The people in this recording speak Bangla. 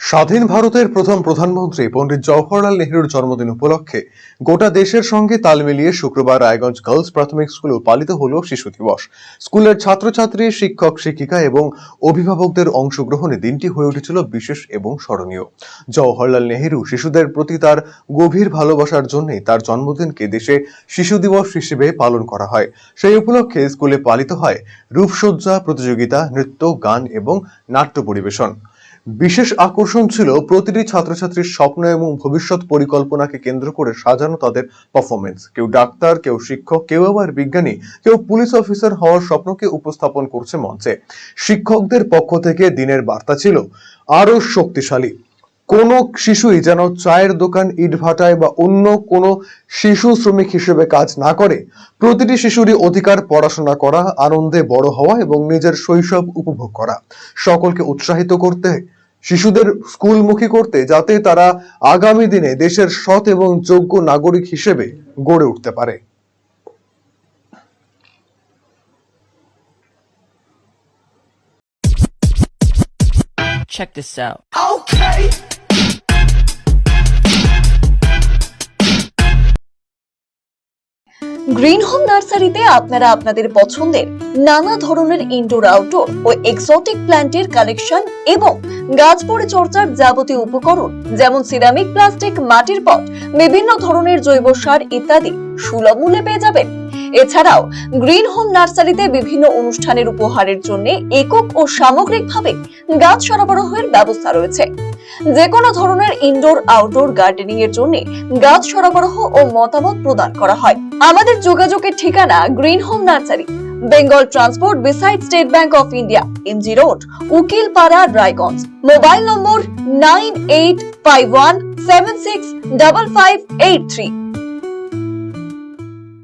স্বাধীন ভারতের প্রথম প্রধানমন্ত্রী পণ্ডিত জওহরলাল নেহরুর জন্মদিন উপলক্ষে গোটা দেশের সঙ্গে তাল মিলিয়ে শুক্রবার রায়গঞ্জ গার্লস প্রাথমিক স্কুলেও পালিত হলো শিশু দিবস। স্কুলের ছাত্রছাত্রী, শিক্ষক, শিক্ষিকা এবং অভিভাবকদের অংশগ্রহণে দিনটি হয়ে উঠেছিল বিশেষ এবং স্মরণীয়। জওহরলাল নেহেরু শিশুদের প্রতি তার গভীর ভালোবাসার জন্যই তার জন্মদিনকে দেশে শিশু দিবস হিসেবে পালন করা হয়। সেই উপলক্ষে স্কুলে পালিত হয় রূপসজ্জা, প্রতিযোগিতা, নৃত্য, গান এবং নাট্য পরিবেশন। বিশেষ আকর্ষণ ছিল প্রতিটি ছাত্রছাত্রীর স্বপ্ন এবং ভবিষ্যৎ পরিকল্পনাকে কেন্দ্র করে সাজানো তাদের পারফরমেন্স কেউ ডাক্তার, কেউ শিক্ষক, কেউ আবার বিজ্ঞানী, কেউ পুলিশ অফিসার হওয়ার স্বপ্নকে উপস্থাপন করছে মঞ্চে। শিক্ষকদের পক্ষ থেকে দিনের বার্তা ছিল, আরও শক্তিশালী। কোনো শিশুই যেন চায়ের দোকান ইটভাটায় বা অন্য কোনো শিশু শ্রমিক হিসেবে কাজ না করে। প্রতিটি শিশুরই অধিকার, পড়াশোনা করা, আনন্দে বড় হওয়া এবং নিজের শৈশব উপভোগ করা। সকলকে উৎসাহিত করতে শিশুদের স্কুলমুখী করতে যাতে তারা আগামী দিনে দেশের সৎ এবং যোগ্য নাগরিক হিসেবে গড়ে উঠতে পারে Check this out. Green Home নার্সারিতে আপনারা আপনাদের পছন্দের নানা ধরনের ইনডোর আউটডোর ও এক্সোটিক প্ল্যান্টের কালেকশন এবং গাছ পরিচর্যার যাবতীয় উপকরণ, যেমন সিরামিক প্লাস্টিক মাটির পট বিভিন্ন ধরনের জৈব সার ইত্যাদি সুলভ মূল্যে পেয়ে যাবেন। এছাড়াও গ্রিন হোম নার্সারিতে বিভিন্ন অনুষ্ঠানের উপহারের জন্য একক ও সামগ্রিকভাবে গাছ সরবরাহের ব্যবস্থা রয়েছে। যে কোনো ধরনের ইনডোর আউটডোর গার্ডেনিং এর জন্য গাছ সরবরাহ ও মতামত প্রদান করা হয়। আমাদের যোগাযোগের ঠিকানা Green Home Nursery, Bengal Transport beside State Bank of India, MG Road, Ukilpara Raiganj. Mobile number nine eight five one seven six double five eight three.